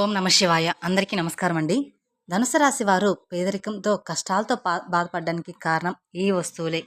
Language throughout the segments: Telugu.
ఓం నమ శివాయ. అందరికీ నమస్కారం అండి. ధనుసు రాశి వారు పేదరికంతో కష్టాలతో బా బాధపడడానికి కారణం ఈ వస్తువులే.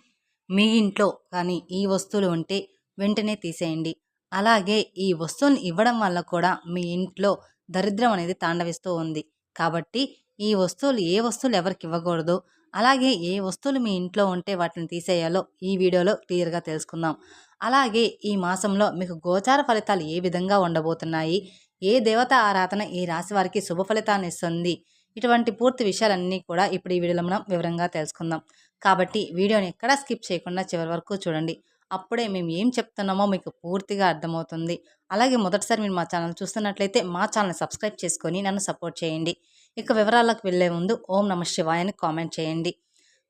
మీ ఇంట్లో కానీ ఈ వస్తువులు ఉంటే వెంటనే తీసేయండి. అలాగే ఈ వస్తువుని ఇవ్వడం వల్ల కూడా మీ ఇంట్లో దరిద్రం అనేది తాండవిస్తూ ఉంది. కాబట్టి ఈ వస్తువులు ఏ వస్తువులు ఎవరికి ఇవ్వకూడదు అలాగే ఏ వస్తువులు మీ ఇంట్లో ఉంటే వాటిని తీసేయాలో ఈ వీడియోలో క్లియర్గా తెలుసుకుందాం. అలాగే ఈ మాసంలో మీకు గోచార ఫలితాలు ఏ విధంగా ఉండబోతున్నాయి ఏ దేవత ఆరాధన ఈ రాశి వారికి శుభ ఫలితాన్ని ఇస్తుంది? ఇటువంటి పూర్తి విషయాలన్నీ కూడా ఇప్పుడు ఈ వీడియోలో మనం వివరంగా తెలుసుకుందాం. కాబట్టి వీడియోని ఎక్కడా స్కిప్ చేయకుండా చివరి వరకు చూడండి. అప్పుడే మేము ఏం చెప్తున్నామో మీకు పూర్తిగా అర్థమవుతుంది. అలాగే మొదటిసారి మీరు మా ఛానల్ చూస్తున్నట్లయితే మా ఛానల్ సబ్స్క్రైబ్ చేసుకొని నన్ను సపోర్ట్ చేయండి. ఇక వివరాలకు వెళ్ళే ముందు ఓం నమ శివాయని కామెంట్ చేయండి.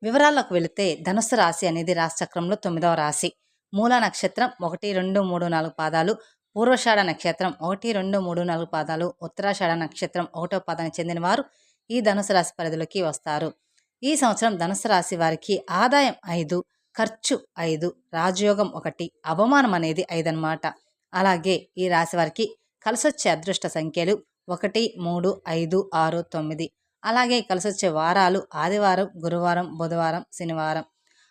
వివరాలకు వెళితే ధనుసు రాశి అనేది రాశి చక్రంలో తొమ్మిదవ రాశి. మూల నక్షత్రం ఒకటి రెండు మూడు నాలుగు పాదాలు. పూర్వషాఢ నక్షత్రం ఒకటి రెండు మూడు నాలుగు పాదాలు ఉత్తరాషాఢ నక్షత్రం ఒకటో పాదానికి చెందిన వారు ఈ ధనుసు రాశి పరిధిలోకి వస్తారు. ఈ సంవత్సరం ధనుసు రాశి వారికి ఆదాయం ఐదు ఖర్చు ఐదు రాజయోగం ఒకటి అవమానం అనేది ఐదు అలాగే ఈ రాశి వారికి కలిసొచ్చే అదృష్ట సంఖ్యలు ఒకటి మూడు ఐదు ఆరు తొమ్మిది. అలాగే కలిసొచ్చే వారాలు ఆదివారం గురువారం బుధవారం శనివారం.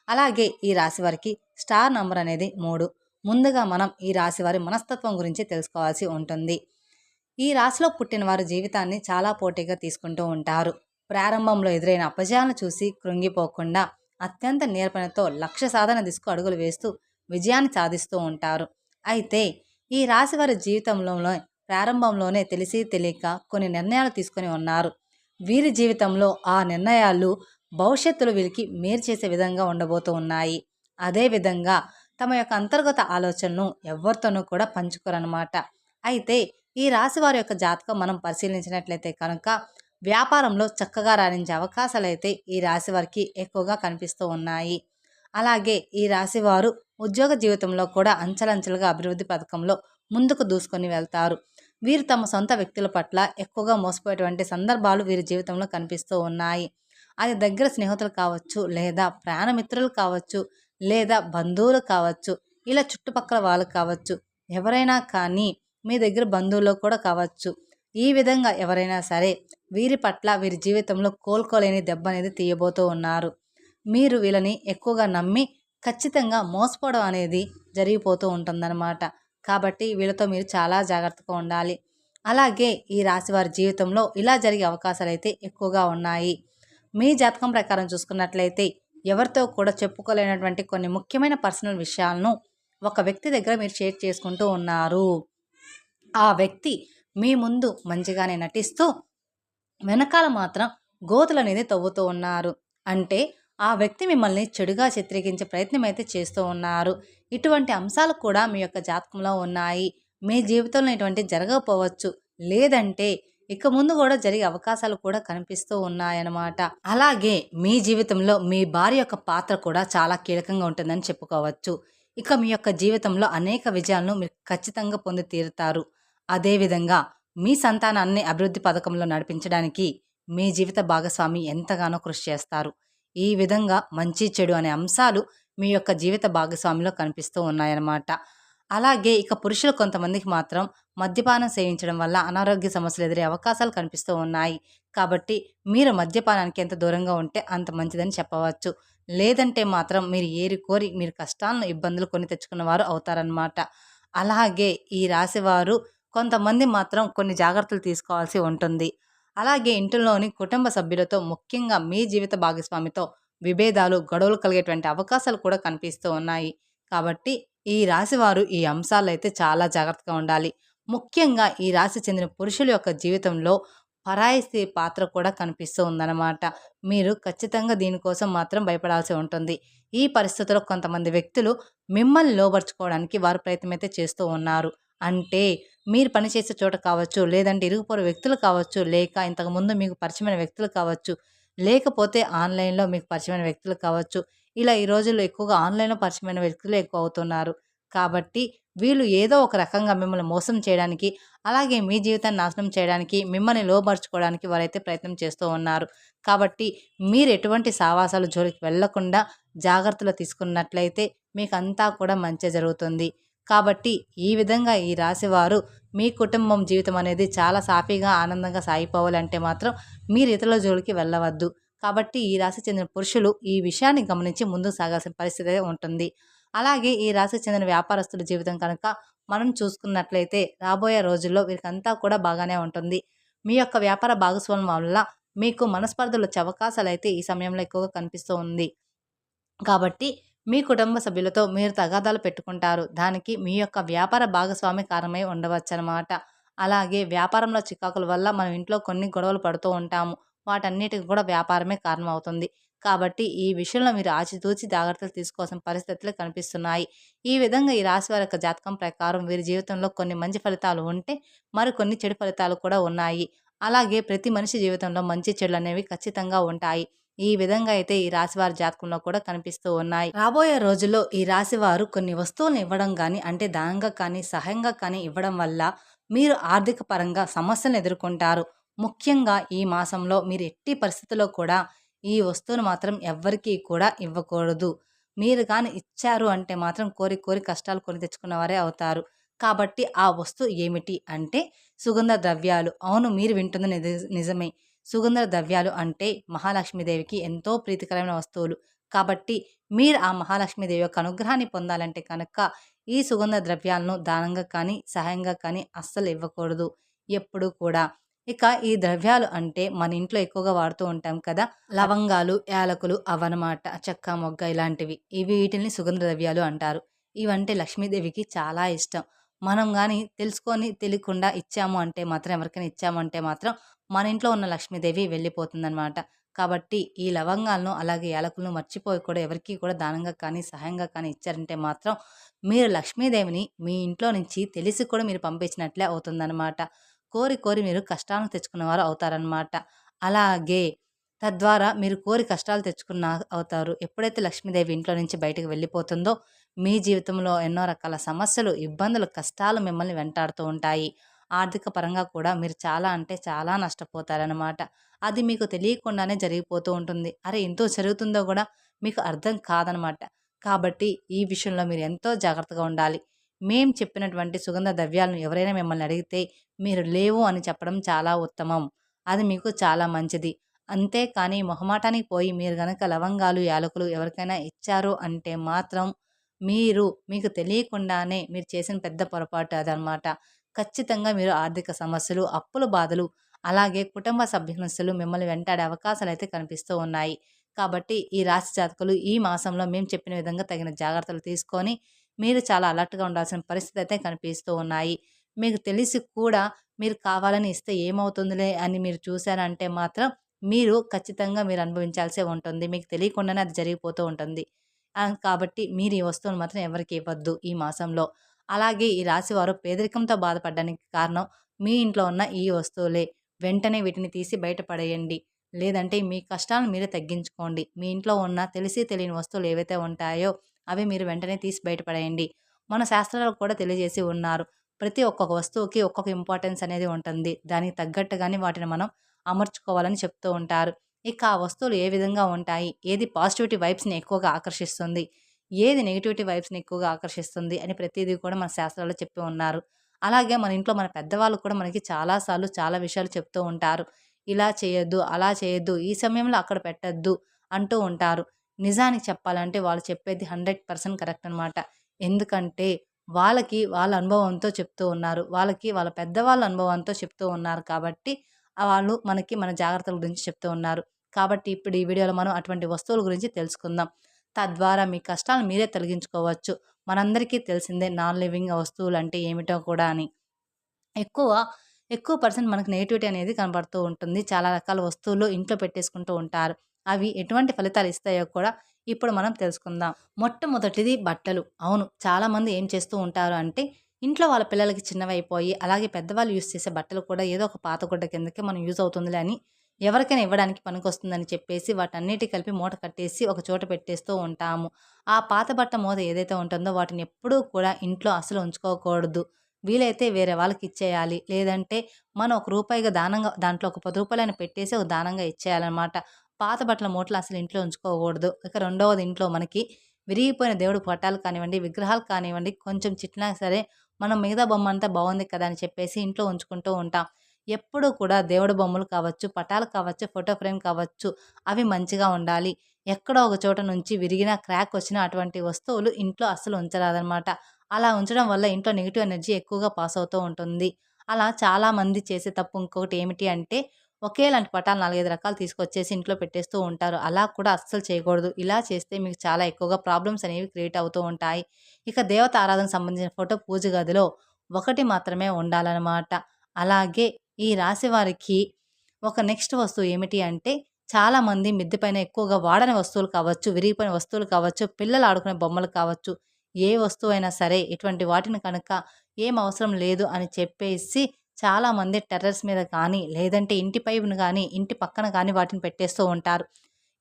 అలాగే ఈ రాశి వారికి స్టార్ నంబర్ అనేది మూడు ముందుగా మనం ఈ రాశి వారి మనస్తత్వం గురించి తెలుసుకోవాల్సి ఉంటుంది. ఈ రాశిలో పుట్టిన వారు జీవితాన్ని చాలా పోటీగా తీసుకుంటూ ఉంటారు. ప్రారంభంలో ఎదురైన అపజయాలను చూసి కృంగిపోకుండా అత్యంత నేర్పణతో లక్ష్య సాధన దిశకు అడుగులు వేస్తూ విజయాన్ని సాధిస్తూ ఉంటారు. అయితే ఈ రాశి వారి జీవితంలో ప్రారంభంలోనే తెలిసి తెలియక కొన్ని నిర్ణయాలు తీసుకొని ఉన్నారు. వీరి జీవితంలో ఆ నిర్ణయాలు భవిష్యత్తులో వీరికి మేలు చేసే విధంగా ఉండబోతూ ఉన్నాయి. అదేవిధంగా తమ యొక్క అంతర్గత ఆలోచనను ఎవరితోనూ కూడా పంచుకోరనమాట అయితే ఈ రాశి వారి యొక్క జాతకం మనం పరిశీలించినట్లయితే కనుక వ్యాపారంలో చక్కగా రాణించే అవకాశాలు అయితే ఈ రాశి వారికి ఎక్కువగా కనిపిస్తూ ఉన్నాయి. అలాగే ఈ రాశి వారు ఉద్యోగ జీవితంలో కూడా అంచెలంచెలుగా అభివృద్ధి పథకంలో ముందుకు దూసుకొని వెళ్తారు. వీరు తమ సొంత వ్యక్తుల పట్ల ఎక్కువగా మోసపోయేటువంటి సందర్భాలు వీరి జీవితంలో కనిపిస్తూ ఉన్నాయి. అది దగ్గర స్నేహితులు కావచ్చు లేదా ప్రాణమిత్రులు కావచ్చు లేదా బంధువులు కావచ్చు ఇలా చుట్టుపక్కల వాళ్ళు కావచ్చు ఎవరైనా కానీ మీ దగ్గర బంధువులు కూడా కావచ్చు. ఈ విధంగా ఎవరైనా సరే వీరి పట్ల వీరి జీవితంలో కోలుకోలేని దెబ్బ అనేది తీయబోతూ ఉన్నారు. మీరు వీళ్ళని ఎక్కువగా నమ్మి ఖచ్చితంగా మోసపోవడం అనేది జరిగిపోతూ ఉంటుందన్నమాట. కాబట్టి వీళ్ళతో మీరు చాలా జాగ్రత్తగా ఉండాలి. అలాగే ఈ రాశి వారి జీవితంలో ఇలా జరిగే అవకాశాలు అయితే ఎక్కువగా ఉన్నాయి. మీ జాతకం ప్రకారం చూసుకున్నట్లయితే ఎవరితో కూడా చెప్పుకోలేనటువంటి కొన్ని ముఖ్యమైన పర్సనల్ విషయాలను ఒక వ్యక్తి దగ్గర మీరు షేర్ చేసుకుంటూ ఉన్నారు. ఆ వ్యక్తి మీ ముందు మంచిగానే నటిస్తూ వెనకాల మాత్రం గోతులు అనేది తవ్వుతూ ఉన్నారు. అంటే ఆ వ్యక్తి మిమ్మల్ని చెడుగా చిత్రీకరించే ప్రయత్నం అయితే చేస్తూ ఉన్నారు. ఇటువంటి అంశాలు కూడా మీ యొక్క జాతకంలో ఉన్నాయి. మీ జీవితంలో ఇటువంటి జరగకపోవచ్చు. లేదంటే ఇక ముందు కూడా జరిగే అవకాశాలు కూడా కనిపిస్తూ ఉన్నాయన్నమాట. అలాగే మీ జీవితంలో మీ భార్య యొక్క పాత్ర కూడా చాలా కీలకంగా ఉంటుందని చెప్పుకోవచ్చు. ఇక మీ యొక్క జీవితంలో అనేక విజయాలను మీరు ఖచ్చితంగా పొంది తీరుతారు. అదేవిధంగా మీ సంతానాన్ని అభివృద్ధి పథకంలో నడిపించడానికి మీ జీవిత భాగస్వామి ఎంతగానో కృషి చేస్తారు. ఈ విధంగా మంచి చెడు అనే అంశాలు మీ యొక్క జీవిత భాగస్వామిలో కనిపిస్తూ ఉన్నాయన్నమాట. అలాగే ఇక పురుషులు కొంతమందికి మాత్రం మద్యపానం సేవించడం వల్ల అనారోగ్య సమస్యలు ఎదురే అవకాశాలు కనిపిస్తూ ఉన్నాయి. కాబట్టి మీరు మద్యపానానికి ఎంత దూరంగా ఉంటే అంత మంచిదని చెప్పవచ్చు. లేదంటే మాత్రం మీరు ఏరి కోరి మీరు కష్టాలను ఇబ్బందులు కొని తెచ్చుకున్న వారు అవుతారనమాట అలాగే ఈ రాశివారు కొంతమంది మాత్రం కొన్ని జాగ్రత్తలు తీసుకోవాల్సి ఉంటుంది. అలాగే ఇంటిలోని కుటుంబ సభ్యులతో ముఖ్యంగా మీ జీవిత భాగస్వామితో విభేదాలు గొడవలు కలిగేటువంటి అవకాశాలు కూడా కనిపిస్తూ ఉన్నాయి. కాబట్టి ఈ రాశివారు ఈ అంశాలైతే అయితే చాలా జాగ్రత్తగా ఉండాలి. ముఖ్యంగా ఈ రాశి చెందిన పురుషుల యొక్క జీవితంలో పరాయి స్త్రీ పాత్ర కూడా కనిపిస్తూ ఉందన్నమాట. మీరు ఖచ్చితంగా దీనికోసం మాత్రం భయపడాల్సి ఉంటుంది. ఈ పరిస్థితుల్లో కొంతమంది వ్యక్తులు మిమ్మల్ని లోపరుచుకోవడానికి వారు ప్రయత్నం అయితే చేస్తూ ఉన్నారు. అంటే మీరు పనిచేసే చోట కావచ్చు లేదంటే ఇరుగుపోరు వ్యక్తులు కావచ్చు లేక ఇంతకుముందు మీకు పరిచయమైన వ్యక్తులు కావచ్చు లేకపోతే ఆన్లైన్లో మీకు పరిచయమైన వ్యక్తులు కావచ్చు ఇలా ఈ రోజుల్లో ఎక్కువగా ఆన్లైన్లో పరిచయమైన వ్యక్తులు ఎక్కువ అవుతున్నారు కాబట్టి వీళ్ళు ఏదో ఒక రకంగా మిమ్మల్ని మోసం చేయడానికి అలాగే మీ జీవితాన్ని నాశనం చేయడానికి మిమ్మల్ని లోపరుచుకోవడానికి వారైతే ప్రయత్నం చేస్తూ ఉన్నారు. కాబట్టి మీరు ఎటువంటి సావాసాలు జోలికి వెళ్ళకుండా జాగ్రత్తలు తీసుకున్నట్లయితే మీకు అంతా కూడా మంచి జరుగుతుంది. కాబట్టి ఈ విధంగా ఈ రాశివారు మీ కుటుంబం జీవితం అనేది చాలా సాఫీగా ఆనందంగా సాగిపోవాలంటే మాత్రం మీరు ఇతరుల జోలికి వెళ్ళవద్దు. కాబట్టి ఈ రాశి చెందిన పురుషులు ఈ విషయాన్ని గమనించి ముందుకు సాగాల్సిన పరిస్థితి ఉంటుంది. అలాగే ఈ రాశికి చెందిన వ్యాపారస్తుల జీవితం కనుక మనం చూసుకున్నట్లయితే రాబోయే రోజుల్లో వీరికంతా కూడా బాగానే ఉంటుంది. మీ యొక్క వ్యాపార భాగస్వామ్యం వల్ల మీకు మనస్పర్ధలు వచ్చే అవకాశాలు అయితే ఈ సమయంలో ఎక్కువగా కనిపిస్తూ ఉంది. కాబట్టి మీ కుటుంబ సభ్యులతో మీరు తగాదాలు పెట్టుకుంటారు. దానికి మీ యొక్క వ్యాపార భాగస్వామి కారణమై ఉండవచ్చు అనమాట అలాగే వ్యాపారంలో చికాకుల వల్ల మనం ఇంట్లో కొన్ని గొడవలు పడుతూ ఉంటాము. వాటన్నిటికి కూడా వ్యాపారమే కారణం అవుతుంది కాబట్టి ఈ విషయంలో మీరు ఆచితూచి జాగ్రత్తలు తీసుకోవాల్సిన పరిస్థితులు కనిపిస్తున్నాయి. ఈ విధంగా ఈ రాశి వారి యొక్క జాతకం ప్రకారం వీరి జీవితంలో కొన్ని మంచి ఫలితాలు ఉంటే మరికొన్ని చెడు ఫలితాలు కూడా ఉన్నాయి. అలాగే ప్రతి మనిషి జీవితంలో మంచి చెడులు అనేవి ఖచ్చితంగా ఉంటాయి. ఈ విధంగా అయితే ఈ రాశివారి జాతకంలో కూడా కనిపిస్తూ ఉన్నాయి. రాబోయే రోజుల్లో ఈ రాశివారు కొన్ని వస్తువులను ఇవ్వడం కానీ అంటే దానంగా కానీ సహాయంగా కానీ ఇవ్వడం వల్ల మీరు ఆర్థిక పరంగా సమస్యలను ఎదుర్కొంటారు. ముఖ్యంగా ఈ మాసంలో మీరు ఎట్టి పరిస్థితుల్లో కూడా ఈ వస్తువును మాత్రం ఎవ్వరికీ కూడా ఇవ్వకూడదు. మీరు కానీ ఇచ్చారు అంటే మాత్రం కోరి కోరి కష్టాలు కొని తెచ్చుకున్న వారే అవుతారు. కాబట్టి ఆ వస్తువు ఏమిటి అంటే సుగంధ ద్రవ్యాలు. అవును మీరు వింటుంది నిజమే. సుగంధ ద్రవ్యాలు అంటే మహాలక్ష్మీదేవికి ఎంతో ప్రీతికరమైన వస్తువులు. కాబట్టి మీరు ఆ మహాలక్ష్మీదేవి యొక్క అనుగ్రహాన్ని పొందాలంటే కనుక ఈ సుగంధ ద్రవ్యాలను దానంగా కానీ సహాయంగా కానీ అస్సలు ఇవ్వకూడదు. ఎప్పుడు కూడా ఇక ఈ ద్రవ్యాలు అంటే మన ఇంట్లో ఎక్కువగా వాడుతూ ఉంటాం కదా లవంగాలు యాలకులు అవన్నమాట చెక్క మొగ్గ ఇలాంటివి. ఇవి వీటిని సుగంధ ద్రవ్యాలు అంటారు. ఇవంటే లక్ష్మీదేవికి చాలా ఇష్టం. మనం కానీ తెలుసుకొని తెలియకుండా ఇచ్చాము అంటే మాత్రం ఎవరికైనా ఇచ్చాము అంటే మాత్రం మన ఇంట్లో ఉన్న లక్ష్మీదేవి వెళ్ళిపోతుందన్నమాట. కాబట్టి ఈ లవంగాలను అలాగే యాలకులను మర్చిపోయి కూడా ఎవరికి కూడా దానంగా కానీ సహాయంగా కానీ ఇచ్చారంటే మాత్రం మీరు లక్ష్మీదేవిని మీ ఇంట్లో నుంచి తెలిసి కూడా మీరు పంపించినట్లే అవుతుందన్నమాట. కోరి కోరి మీరు కష్టాలను తెచ్చుకున్నవారు అవుతారనమాట అలాగే తద్వారా మీరు కోరి కష్టాలు తెచ్చుకున్న అవుతారు. ఎప్పుడైతే లక్ష్మీదేవి ఇంట్లో నుంచి బయటకు వెళ్ళిపోతుందో మీ జీవితంలో ఎన్నో రకాల సమస్యలు ఇబ్బందులు కష్టాలు మిమ్మల్ని వెంటాడుతూ ఉంటాయి. ఆర్థిక పరంగా కూడా మీరు చాలా అంటే చాలా నష్టపోతారనమాట అది మీకు తెలియకుండానే జరిగిపోతూ ఉంటుంది. అరే ఎంతో జరుగుతుందో కూడా మీకు అర్థం కాదనమాట కాబట్టి ఈ విషయంలో మీరు ఎంతో జాగ్రత్తగా ఉండాలి. మేం చెప్పినటువంటి సుగంధ ద్రవ్యాలను ఎవరైనా మిమ్మల్ని అడిగితే మీరు లేవు అని చెప్పడం చాలా ఉత్తమం. అది మీకు చాలా మంచిది. అంతేకాని మొహమాటానికి పోయి మీరు గనక లవంగాలు యాలకులు ఎవరికైనా ఇచ్చారు అంటే మాత్రం మీరు మీకు తెలియకుండానే మీరు చేసిన పెద్ద పొరపాటు అదనమాట ఖచ్చితంగా మీరు ఆర్థిక సమస్యలు అప్పుల బాధలు అలాగే కుటుంబ సభ్యులు మిమ్మల్ని వెంటాడే అవకాశాలు అయితే కనిపిస్తూ ఉన్నాయి. కాబట్టి ఈ రాశి జాతకులు ఈ మాసంలో మేము చెప్పిన విధంగా తగిన జాగ్రత్తలు తీసుకొని మీరు చాలా అలర్ట్గా ఉండాల్సిన పరిస్థితి అయితే కనిపిస్తూ ఉన్నాయి. మీకు తెలిసి కూడా మీరు కావాలని ఇస్తే ఏమవుతుందిలే అని మీరు చూశారంటే మాత్రం మీరు ఖచ్చితంగా మీరు అనుభవించాల్సే ఉంటుంది. మీకు తెలియకుండానే అది జరిగిపోతూ ఉంటుంది. కాబట్టి మీరు ఈ వస్తువును మాత్రం ఎవరికి ఇవ్వద్దు ఈ మాసంలో. అలాగే ఈ రాశివారు పేదరికంతో బాధపడడానికి కారణం మీ ఇంట్లో ఉన్న ఈ వస్తువులే. వెంటనే వీటిని తీసి బయటపడేయండి. లేదంటే మీ కష్టాలను మీరే తగ్గించుకోండి. మీ ఇంట్లో ఉన్న తెలిసి తెలియని వస్తువులు ఏవైతే ఉంటాయో అవి మీరు వెంటనే తీసి బయటపడేయండి. మన శాస్త్రాలకు కూడా తెలియజేసి ఉన్నారు. ప్రతి ఒక్కొక్క వస్తువుకి ఒక్కొక్క ఇంపార్టెన్స్ అనేది ఉంటుంది. దానికి తగ్గట్టుగానే వాటిని మనం అమర్చుకోవాలని చెప్తూ ఉంటారు. ఇక ఆ వస్తువులు ఏ విధంగా ఉంటాయి? ఏది పాజిటివిటీ వైబ్స్ని ఎక్కువగా ఆకర్షిస్తుంది? ఏది నెగిటివిటీ వైబ్స్ని ఎక్కువగా ఆకర్షిస్తుంది? అని ప్రతిదీ కూడా మన శాస్త్రాల్లో చెప్పి ఉన్నారు. అలాగే మన ఇంట్లో మన పెద్దవాళ్ళు కూడా మనకి చాలాసార్లు చాలా విషయాలు చెప్తూ ఉంటారు. ఇలా చేయొద్దు అలా చేయొద్దు ఈ సమయంలో అక్కడ పెట్టద్దు అంటూ ఉంటారు. నిజానికి చెప్పాలంటే వాళ్ళు చెప్పేది హండ్రెడ్ పర్సెంట్ కరెక్ట్ అనమాట ఎందుకంటే వాళ్ళకి వాళ్ళ అనుభవంతో చెప్తూ ఉన్నారు. వాళ్ళకి వాళ్ళ పెద్దవాళ్ళ అనుభవంతో చెప్తూ ఉన్నారు కాబట్టి వాళ్ళు మనకి మన జాగ్రత్తల గురించి చెప్తూ ఉన్నారు. కాబట్టి ఇప్పుడు ఈ వీడియోలో మనం అటువంటి వస్తువుల గురించి తెలుసుకుందాం. తద్వారా మీ కష్టాలు మీరే తొలగించుకోవచ్చు. మనందరికీ తెలిసిందే నాన్ లివింగ్ వస్తువులు అంటే ఏమిటో కూడా అని. ఎక్కువ ఎక్కువ పర్సెంట్ మనకు నెగిటివిటీ అనేది కనబడుతూ ఉంటుంది. చాలా రకాల వస్తువులు ఇంట్లో పెట్టేసుకుంటూ ఉంటారు. అవి ఎటువంటి ఫలితాలు ఇస్తాయో కూడా ఇప్పుడు మనం తెలుసుకుందాం. మొట్టమొదటిది బట్టలు. అవును చాలామంది ఏం చేస్తూ ఉంటారు అంటే ఇంట్లో వాళ్ళ పిల్లలకి చిన్నవైపోయి అలాగే పెద్దవాళ్ళు యూస్ చేసే బట్టలు కూడా ఏదో ఒక పాత గుడ్డ కిందకి మనం యూజ్ అవుతుందిలే అని ఎవరికైనా ఇవ్వడానికి పనికొస్తుందని చెప్పేసి వాటన్నిటి కలిపి మూట కట్టేసి ఒక చోట పెట్టేస్తూ ఉంటాము. ఆ పాత బట్ట మూత ఏదైతే ఉంటుందో వాటిని ఎప్పుడూ కూడా ఇంట్లో అసలు ఉంచుకోకూడదు. వీలైతే వేరే వాళ్ళకి ఇచ్చేయాలి. లేదంటే మనం ఒక రూపాయిగా దానంగా దాంట్లో ఒక పది రూపాయలను పెట్టేసి ఒక దానంగా ఇచ్చేయాలన్నమాట. పాత బట్టల మూటలు అసలు ఇంట్లో ఉంచుకోకూడదు. ఇక రెండవది ఇంట్లో మనకి విరిగిపోయిన దేవుడు పటాలు కానివ్వండి విగ్రహాలు కానివ్వండి కొంచెం చిట్టినా సరే మనం మిగతా బొమ్మ అంతా బాగుంది కదా అని చెప్పేసి ఇంట్లో ఉంచుకుంటూ ఉంటాం. ఎప్పుడూ కూడా దేవుడు బొమ్మలు కావచ్చు పటాలు కావచ్చు ఫోటో ఫ్రేమ్ కావచ్చు అవి మంచిగా ఉండాలి. ఎక్కడో ఒక చోట నుంచి విరిగిన క్రాక్ వచ్చిన అటువంటి వస్తువులు ఇంట్లో అస్సలు ఉంచరాదనమాట అలా ఉంచడం వల్ల ఇంట్లో నెగిటివ్ ఎనర్జీ ఎక్కువగా పాస్ అవుతూ ఉంటుంది. అలా చాలామంది చేసే తప్పు ఇంకొకటి ఏమిటి అంటే ఒకేలాంటి పటాలు నాలుగైదు రకాలు తీసుకొచ్చేసి ఇంట్లో పెట్టేస్తూ ఉంటారు. అలా కూడా అస్సలు చేయకూడదు. ఇలా చేస్తే మీకు చాలా ఎక్కువగా ప్రాబ్లమ్స్ అనేవి క్రియేట్ అవుతూ ఉంటాయి. ఇక దేవత ఆరాధన సంబంధించిన ఫోటో పూజ గదిలో ఒకటి మాత్రమే ఉండాలన్నమాట. అలాగే ఈ రాశి వారికి ఒక నెక్స్ట్ వస్తువు ఏమిటి అంటే చాలామంది మిద్దె పైన ఎక్కువగా వాడని వస్తువులు కావచ్చు విరిగిపోయిన వస్తువులు కావచ్చు పిల్లలు ఆడుకునే బొమ్మలు కావచ్చు ఏ వస్తువు అయినా సరే ఇటువంటి వాటిని కనుక ఏం అవసరం లేదు అని చెప్పేసి చాలామంది టెర్రస్ మీద కానీ లేదంటే ఇంటి పైపును కానీ ఇంటి పక్కన కానీ వాటిని పెట్టేస్తూ ఉంటారు.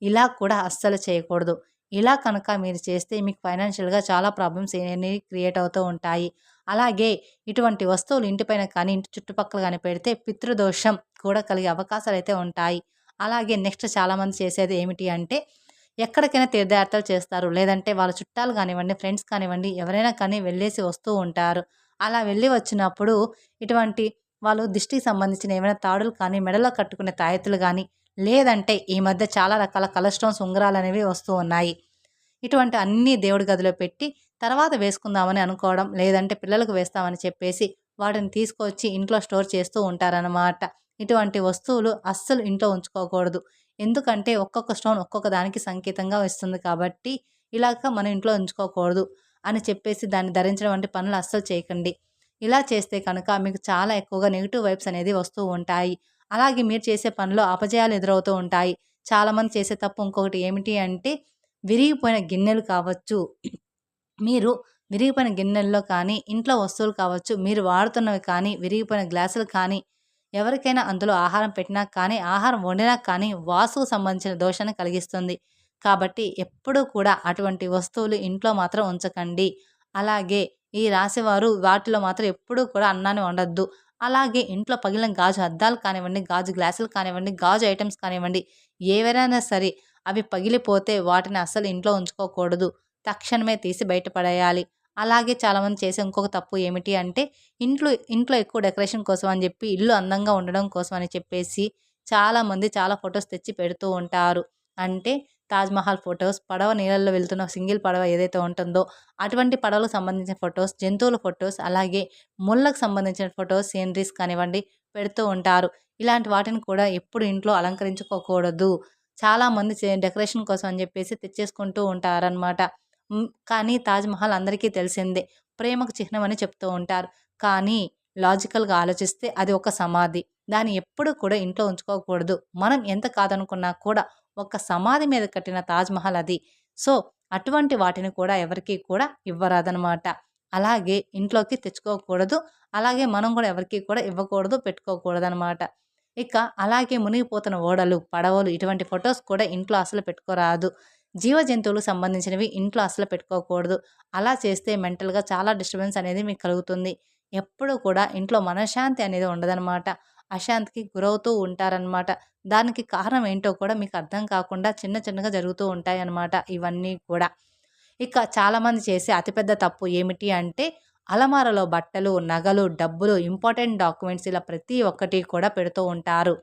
ఇలా కూడా అస్సలు చేయకూడదు. ఇలా కనుక మీరు చేస్తే మీకు ఫైనాన్షియల్గా చాలా ప్రాబ్లమ్స్ అనేవి క్రియేట్ అవుతూ ఉంటాయి. అలాగే ఇటువంటి వస్తువులు ఇంటిపైన కానీ ఇంటి చుట్టుపక్కల కానీ పెడితే పితృదోషం కూడా కలిగే అవకాశాలు అయితే ఉంటాయి. అలాగే నెక్స్ట్ చాలామంది చేసేది ఏమిటి అంటే ఎక్కడికైనా తీర్థయాత్రలు చేస్తారు. లేదంటే వాళ్ళ చుట్టాలు కానివ్వండి ఫ్రెండ్స్ కానివ్వండి ఎవరైనా కానీ వెళ్ళేసి వస్తూ ఉంటారు. అలా వెళ్ళి వచ్చినప్పుడు ఇటువంటి వాళ్ళు దిష్టికి సంబంధించిన ఏమైనా తాడులు కానీ మెడలో కట్టుకునే తాయెత్తులు కానీ లేదంటే ఈ మధ్య చాలా రకాల కలస్ట్రోన్స్ ఉంగరాలు అనేవి వస్తూ ఉన్నాయి. ఇటువంటి అన్ని దేవుడి గదిలో పెట్టి తర్వాత వేసుకుందామని అనుకోవడం లేదంటే పిల్లలకు వేస్తామని చెప్పేసి వాటిని తీసుకొచ్చి ఇంట్లో స్టోర్ చేస్తూ ఉంటారనమాట ఇటువంటి వస్తువులు అస్సలు ఇంట్లో ఉంచుకోకూడదు. ఎందుకంటే ఒక్కొక్క స్టోన్ ఒక్కొక్క దానికి సంకేతంగా ఇస్తుంది కాబట్టి ఇలాగ మనం ఇంట్లో ఉంచుకోకూడదు అని చెప్పేసి దాన్ని ధరించడం వంటి పనులు అస్సలు చేయకండి. ఇలా చేస్తే కనుక మీకు చాలా ఎక్కువగా నెగిటివ్ వైబ్స్ అనేది వస్తూ ఉంటాయి. అలాగే మీరు చేసే పనిలో అపజయాలు ఎదురవుతూ ఉంటాయి. చాలామంది చేసే తప్పు ఇంకొకటి ఏమిటి అంటే విరిగిపోయిన గిన్నెలు కావచ్చు. మీరు విరిగిపోయిన గిన్నెల్లో కానీ ఇంట్లో వస్తువులు కావచ్చు మీరు వాడుతున్నవి కానీ విరిగిపోయిన గ్లాసులు కానీ ఎవరికైనా అందులో ఆహారం పెట్టినా కానీ ఆహారం వండినా కానీ వాసుకు సంబంధించిన దోషాన్ని కలిగిస్తుంది. కాబట్టి ఎప్పుడూ కూడా అటువంటి వస్తువులు ఇంట్లో మాత్రం ఉంచకండి. అలాగే ఈ రాశివారు వాటిలో మాత్రం ఎప్పుడూ కూడా అన్నాన్ని వండద్దు. అలాగే ఇంట్లో పగిలిన గాజు అద్దాలు కానివ్వండి గాజు గ్లాసులు కానివ్వండి గాజు ఐటమ్స్ కానివ్వండి ఏవైనా సరే అవి పగిలిపోతే వాటిని అస్సలు ఇంట్లో ఉంచుకోకూడదు. తక్షణమే తీసి బయటపడేయాలి. అలాగే చాలామంది చేసే ఇంకొక తప్పు ఏమిటి అంటే ఇంట్లో ఇంట్లో ఎక్కువ డెకరేషన్ కోసం అని చెప్పి ఇల్లు అందంగా ఉండడం కోసం అని చెప్పేసి చాలామంది చాలా ఫొటోస్ తెచ్చి పెడుతూ ఉంటారు. అంటే తాజ్మహల్ ఫొటోస్ పడవ నీళ్ళల్లో వెళ్తున్న సింగిల్ పడవ ఏదైతే ఉంటుందో అటువంటి పడవలకు సంబంధించిన ఫొటోస్ జంతువుల ఫొటోస్ అలాగే ముళ్ళకు సంబంధించిన ఫొటోస్ సీనరీస్ కానివ్వండి పెడుతూ ఉంటారు. ఇలాంటి వాటిని కూడా ఎప్పుడు ఇంట్లో అలంకరించుకోకూడదు. చాలామంది డెకరేషన్ కోసం అని చెప్పేసి తెచ్చేసుకుంటూ ఉంటారనమాట కానీ తాజ్మహల్ అందరికీ తెలిసిందే. ప్రేమకు చిహ్నం అని చెప్తూ ఉంటారు. కానీ లాజికల్గా ఆలోచిస్తే అది ఒక సమాధి. దాన్ని ఎప్పుడు కూడా ఇంట్లో ఉంచుకోకూడదు. మనం ఎంత కాదనుకున్నా కూడా ఒక సమాధి మీద కట్టిన తాజ్మహల్ అది. సో అటువంటి వాటిని కూడా ఎవరికి కూడా ఇవ్వరాదనమాట అలాగే ఇంట్లోకి తెచ్చుకోకూడదు. అలాగే మనం కూడా ఎవరికి కూడా ఇవ్వకూడదు పెట్టుకోకూడదు అనమాట ఇక అలాగే మునిగిపోతున్న ఓడలు పడవలు ఇటువంటి ఫొటోస్ కూడా ఇంట్లో అసలు పెట్టుకోరాదు. జీవ జంతువులకు సంబంధించినవి ఇంట్లో అసలు పెట్టుకోకూడదు. అలా చేస్తే మెంటల్గా చాలా డిస్టర్బెన్స్ అనేది మీకు కలుగుతుంది. ఎప్పుడు కూడా ఇంట్లో మనశ్శాంతి అనేది ఉండదనమాట అశాంతికి గురవుతూ ఉంటారనమాట దానికి కారణం ఏంటో కూడా మీకు అర్థం కాకుండా చిన్న చిన్నగా జరుగుతూ ఉంటాయి అన్నమాట ఇవన్నీ కూడా. ఇక చాలామంది చేసే అతిపెద్ద తప్పు ఏమిటి అంటే అలమారలో బట్టలు నగలు డబ్బులు ఇంపార్టెంట్ డాక్యుమెంట్స్ ఇలా ప్రతి ఒక్కటి కూడా పెడుతూ ఉంటారు.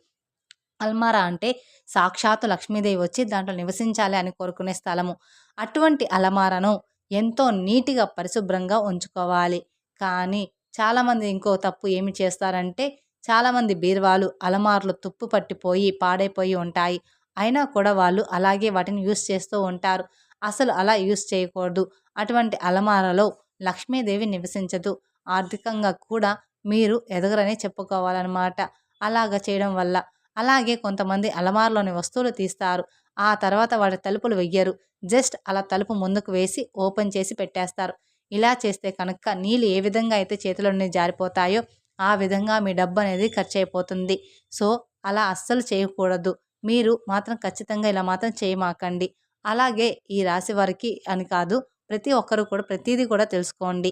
అల్మారా అంటే సాక్షాత్తు లక్ష్మీదేవి వచ్చి దాంట్లో నివసించాలి అని కోరుకునే స్థలము. అటువంటి అలమారను ఎంతో నీటిగా పరిశుభ్రంగా ఉంచుకోవాలి. కానీ చాలామంది ఇంకో తప్పు ఏమి చేస్తారంటే చాలామంది బీరువాలు అలమార్లు తుప్పు పట్టిపోయి పాడైపోయి ఉంటాయి. అయినా కూడా వాళ్ళు అలాగే వాటిని యూస్ చేస్తూ ఉంటారు. అసలు అలా యూస్ చేయకూడదు. అటువంటి అలమారలో లక్ష్మీదేవి నివసించదు. ఆర్థికంగా కూడా మీరు ఎదగరని చెప్పుకోవాలన్నమాట. అలాగ చేయడం వల్ల. అలాగే కొంతమంది అలమారలోని వస్తువులు తీస్తారు. ఆ తర్వాత వాటి తలుపులు వెయ్యరు. జస్ట్ అలా తలుపు ముందుకు వేసి ఓపెన్ చేసి పెట్టేస్తారు. ఇలా చేస్తే కనుక నీళ్ళు ఏ విధంగా అయితే చేతిలో నుండి జారిపోతాయో ఆ విధంగా మీ డబ్బు అనేది ఖర్చు అయిపోతుంది సో అలా అస్సలు చేయకూడదు. మీరు మాత్రం ఖచ్చితంగా ఇలా మాత్రం చేయమాకండి. అలాగే ఈ రాశి వారికి అని కాదు ప్రతి ఒక్కరూ కూడా ప్రతిదీ కూడా తెలుసుకోండి.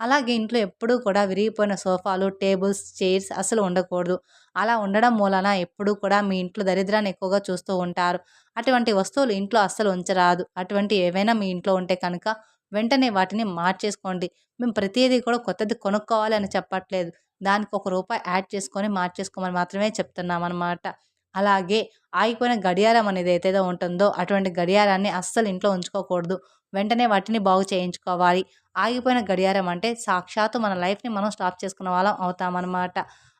అలాగే ఇంట్లో ఎప్పుడూ కూడా విరిగిపోయిన సోఫాలు టేబుల్స్ చైర్స్ అసలు ఉండకూడదు. అలా ఉండడం మూలన ఎప్పుడూ కూడా మీ ఇంట్లో దరిద్రాన్ని ఎక్కువగా చూస్తూ ఉంటారు. అటువంటి వస్తువులు ఇంట్లో అస్సలు ఉంచరాదు. అటువంటి ఏవైనా మీ ఇంట్లో ఉంటే కనుక వెంటనే వాటిని మార్చేసుకోండి. మేము ప్రతిదీ కూడా కొత్తది కొనుక్కోవాలి అని చెప్పట్లేదు. దానికి ఒక రూపాయి యాడ్ చేసుకొని మార్చేసుకోమని మాత్రమే చెప్తున్నాం అనమాట అలాగే ఆగిపోయిన గడియారం అనేది ఏదైతే ఉంటుందో అటువంటి గడియారాన్ని అస్సలు ఇంట్లో ఉంచుకోకూడదు. వెంటనే వాటిని బాగు చేయించుకోవాలి. ఆగిపోయిన గడియారం అంటే సాక్షాత్తు మన లైఫ్ని మనం స్టాప్ చేసుకున్న వాళ్ళం అవుతామన్నమాట.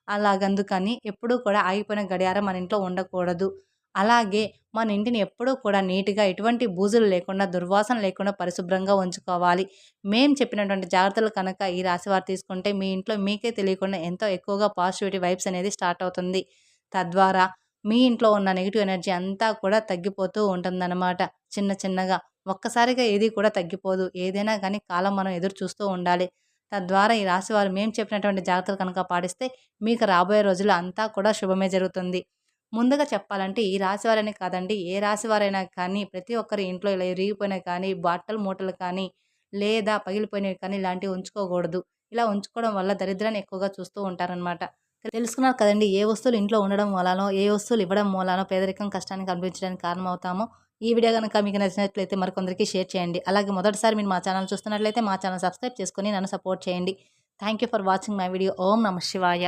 అలాగందుకని ఎప్పుడూ కూడా ఆగిపోయిన గడియారం మన ఇంట్లో ఉండకూడదు. అలాగే మన ఇంటిని ఎప్పుడూ కూడా నీట్గా ఎటువంటి బూజులు లేకుండా దుర్వాసన లేకుండా పరిశుభ్రంగా ఉంచుకోవాలి. మేము చెప్పినటువంటి జాగ్రత్తలు కనుక ఈ రాశివారు తీసుకుంటే మీ ఇంట్లో మీకే తెలియకుండా ఎంతో ఎక్కువగా పాజిటివిటీ వైబ్స్ అనేది స్టార్ట్ అవుతుంది. తద్వారా మీ ఇంట్లో ఉన్న నెగిటివ్ ఎనర్జీ అంతా కూడా తగ్గిపోతూ ఉంటుందన్నమాట. చిన్న చిన్నగా ఒక్కసారిగా ఏది కూడా తగ్గిపోదు. ఏదైనా కానీ కాలం మనం ఎదురు చూస్తూ ఉండాలి. తద్వారా ఈ రాశి వారు మేము చెప్పినటువంటి జాగ్రత్తలు కనుక పాటిస్తే మీకు రాబోయే రోజుల్లో అంతా కూడా శుభమే జరుగుతుంది. ముందుగా చెప్పాలంటే ఈ రాశి వారనే కాదండి ఏ రాశి వారైనా కానీ ప్రతి ఒక్కరి ఇంట్లో ఇలా ఇరిగిపోయినా కానీ బాటలు మూటలు కానీ లేదా పగిలిపోయినవి కానీ ఇలాంటివి ఉంచుకోకూడదు. ఇలా ఉంచుకోవడం వల్ల దరిద్రాన్ని ఎక్కువగా చూస్తూ ఉంటారనమాట తెలుసుకున్నారు కదండి ఏ వస్తువులు ఇంట్లో ఉండడం మూలానో ఏ వస్తువులు ఇవ్వడం మూలానో పేదరికం కష్టానికి అనిపించడానికి కారణమవుతామో ఈ వీడియో కనుక మీకు నచ్చినట్లయితే మరికొందరికి షేర్ చేయండి. అలాగే మొదటిసారి మీరు మా ఛానల్ చూస్తున్నట్లయితే మా ఛానల్ సబ్స్క్రైబ్ చేసుకుని నన్ను సపోర్ట్ చేయండి. Thank you for watching my video. ఓం నమ శివాయ.